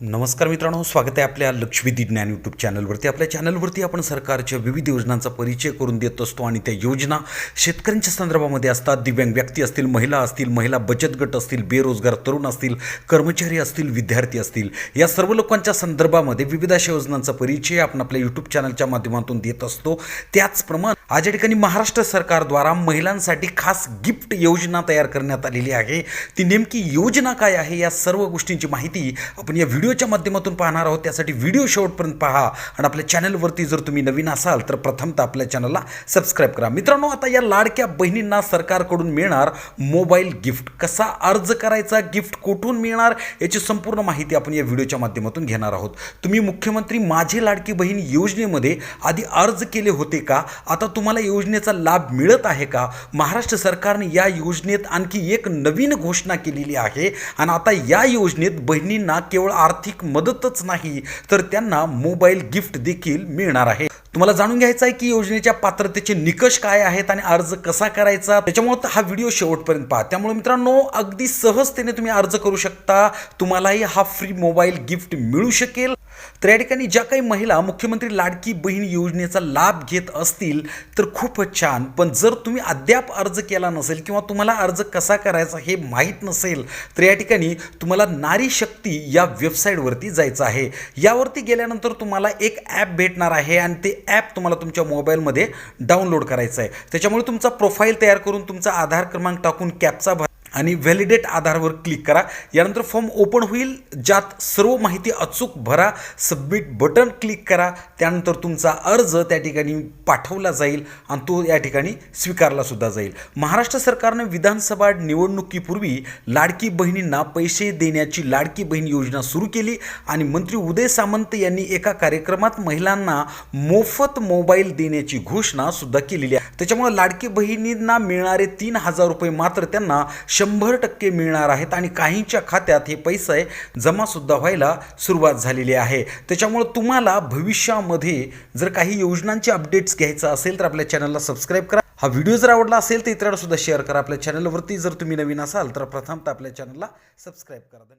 नमस्कार मित्रांनो स्वागत आहे आपल्या लक्ष्मीदी ज्ञान यूट्यूब चॅनलवरती आपल्या चॅनलवरती आपण सरकारच्या विविध योजनांचा परिचय करून देत असतो आणि त्या योजना शेतकऱ्यांच्या संदर्भामध्ये असतात. दिव्यांग व्यक्ती असतील महिला असतील महिला बचत गट असतील बेरोजगार तरुण असतील कर्मचारी असतील विद्यार्थी असतील या सर्व लोकांच्या संदर्भामध्ये विविध अशा योजनांचा परिचय आपण आपल्या यूट्यूब चॅनलच्या माध्यमातून देत असतो. त्याचप्रमाणे आज या ठिकाणी महाराष्ट्र सरकारद्वारा महिलांसाठी खास गिफ्ट योजना तयार करण्यात आलेली आहे. ती नेमकी योजना काय आहे? या सर्व गोष्टींची माहिती आपण या व्हिडिओच्या माध्यमातून पाहणार आहोत. त्यासाठी व्हिडिओ शेवटपर्यंत पहा आणि आपल्या चॅनलवरती जर तुम्ही नवीन असाल तर प्रथमतः आपल्या चॅनलला सबस्क्राईब करा. मित्रांनो आता या लाडक्या बहिणींना सरकारकडून मिळणार मोबाईल गिफ्ट. कसा अर्ज करायचा गिफ्ट कुठून मिळणार याची संपूर्ण माहिती आपण या व्हिडिओच्या माध्यमातून घेणार आहोत. तुम्ही मुख्यमंत्री माझी लाडकी बहीण योजनेमध्ये आधी अर्ज केले होते का? आता तुम्हाला योजनेचा लाभ मिळत आहे का? महाराष्ट्र सरकारने या योजनेत आणखी एक नवीन घोषणा केलेली आहे. आणि आता या योजनेत बहिणींना केवळ आर्थिक मदतच नाही तर त्यांना मोबाईल गिफ्ट देखील मिळणार आहे. तुम्हाला जाणून घ्यायचं आहे की योजनेच्या पात्रतेचे निकष काय आहेत आणि अर्ज कसा करायचा? त्याच्यामुळे हा व्हिडिओ शेवटपर्यंत पहा. त्यामुळे मित्रांनो अगदी सहजतेने तुम्ही अर्ज करू शकता. तुम्हालाही हा फ्री मोबाईल गिफ्ट मिळू शकेल. तर या ठिकाणी ज्या काही महिला मुख्यमंत्री लाडकी बहीण योजनेचा लाभ घेत असतील तर खूपच छान. पण जर तुम्ही अद्याप अर्ज केला नसेल किंवा तुम्हाला अर्ज कसा करायचा हे माहीत नसेल तर या ठिकाणी तुम्हाला नारी शक्ती या वेबसाईटवरती जायचं आहे. यावरती गेल्यानंतर तुम्हाला एक ॲप भेटणार आहे आणि ते ॲप तुम्हाला तुमच्या मोबाईलमध्ये डाउनलोड करायचं आहे त्याच्यामुळे तुमचा प्रोफाईल तयार करून तुमचा आधार क्रमांक टाकून कॅपचा भर आणि व्हॅलिडेट आधारवर क्लिक करा. यानंतर फॉर्म ओपन होईल. ज्यात सर्व माहिती अचूक भरा. सबमिट बटन क्लिक करा. त्यानंतर तुमचा अर्ज त्या ठिकाणी पाठवला जाईल आणि तो या ठिकाणी स्वीकारला सुद्धा जाईल. महाराष्ट्र सरकारने विधानसभा निवडणुकीपूर्वी लाडकी बहिणींना पैसे देण्याची लाडकी बहीण योजना सुरू केली आणि मंत्री उदय सामंत यांनी एका कार्यक्रमात महिलांना मोफत मोबाईल देण्याची घोषणा सुद्धा केलेली आहे. त्याच्यामुळे लाडकी बहिणींना मिळणारे तीन हजार रुपये मात्र त्यांना शंभर टक्के मिळणार आहेत आणि काहींच्या खात्यात हे पैसे जमा सुद्धा व्हायला सुरुवात झालेली आहे. त्याच्यामुळे तुम्हाला भविष्यामध्ये जर काही योजनांचे अपडेट्स घ्यायचं असेल तर आपल्या चॅनलला सबस्क्राईब करा. हा व्हिडिओ जर आवडला असेल तर इतरांना सुद्धा शेअर करा. आपल्या चॅनलवरती जर तुम्ही नवीन असाल तर प्रथमतः आपल्या चॅनलला सबस्क्राईब करा.